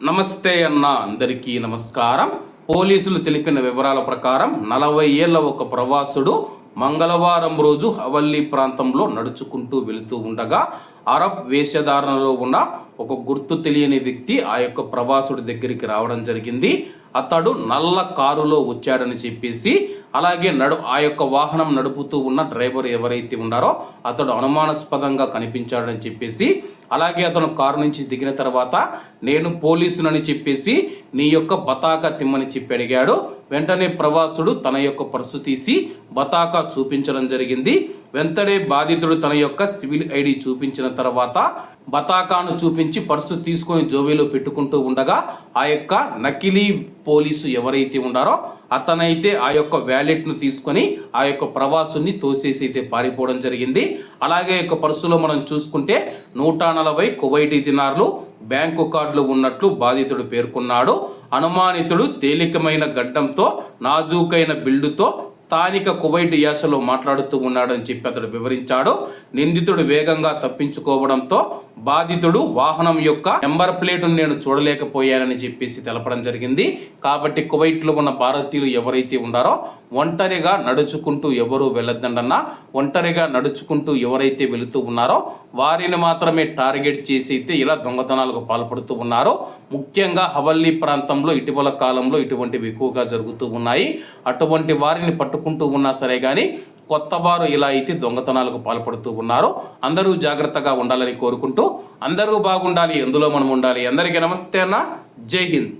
నమస్తే అన్న అందరికీ నమస్కారం. పోలీసులు తెలిపిన వివరాల ప్రకారం నలభై ఏళ్ళ ఒక ప్రవాసుడు మంగళవారం రోజు హవల్లీ ప్రాంతంలో నడుచుకుంటూ వెళుతూ ఉండగా అరబ్ వేషధారణలో ఉన్న ఒక గుర్తు తెలియని వ్యక్తి ఆ యొక్క ప్రవాసుడి దగ్గరికి రావడం జరిగింది. అతడు నల్ల కారులో వచ్చాడని చెప్పేసి అలాగే నడు ఆ యొక్క వాహనం నడుపుతూ ఉన్న డ్రైవర్ ఎవరైతే ఉన్నారో అతడు అనుమానాస్పదంగా కనిపించాడని చెప్పేసి అలాగే అతను కారు నుంచి దిగిన తర్వాత నేను పోలీసునని చెప్పేసి నీ యొక్క బతాకా తిమ్మని చెప్పి అడిగాడు. వెంటనే ప్రవాసుడు తన యొక్క పర్సు తీసి బతాకా చూపించడం జరిగింది. వెంటనే బాధితుడు తన యొక్క సివిల్ ఐడి చూపించిన తర్వాత బతాకాను చూపించి పర్సు తీసుకొని జోబీలో పెట్టుకుంటూ ఉండగా ఆ యొక్క నకిలీ పోలీసు ఎవరైతే ఉన్నారో అతనైతే ఆ యొక్క వ్యాలెట్ను తీసుకొని ఆ యొక్క ప్రవాసుని తోసేసి అయితే పారిపోవడం జరిగింది. అలాగే యొక్క పర్సులో మనం చూసుకుంటే నూట నలభై కువైటీ దినార్లు బ్యాంకు కార్డులు ఉన్నట్లు బాధితుడు పేర్కొన్నాడు. అనుమానితుడు తేలికమైన గడ్డంతో నాజూకైన బిల్డుతో స్థానిక కువైట్ యాసలో మాట్లాడుతూ ఉన్నాడని చెప్పి అతడు వివరించాడు. నిందితుడు వేగంగా తప్పించుకోవడంతో బాధితుడు వాహనం యొక్క నెంబర్ ప్లేటును నేను చూడలేకపోయానని చెప్పేసి తెలపడం జరిగింది. కాబట్టి కువైట్లో ఉన్న భారతీయులు ఎవరైతే ఉన్నారో ఒంటరిగా నడుచుకుంటూ ఎవరు వెళ్ళొద్దండన్నా ఒంటరిగా నడుచుకుంటూ ఎవరైతే వెళుతూ ఉన్నారో వారిని మాత్రమే టార్గెట్ చేసి అయితే ఇలా దొంగతనాలకు పాల్పడుతూ ఉన్నారో. ముఖ్యంగా హవల్లీ ప్రాంతంలో ఇటీవల కాలంలో ఇటువంటివి ఎక్కువగా జరుగుతూ ఉన్నాయి. అటువంటి వారిని పట్టుకుంటూ ఉన్నా సరే కానీ కొత్త వారు ఇలా అయితే దొంగతనాలకు పాల్పడుతూ ఉన్నారు. అందరూ జాగ్రత్తగా ఉండాలని కోరుకుంటూ అందరూ బాగుండాలి ఎందులో మనం ఉండాలి. అందరికీ నమస్తే అన్న. జై హింద్.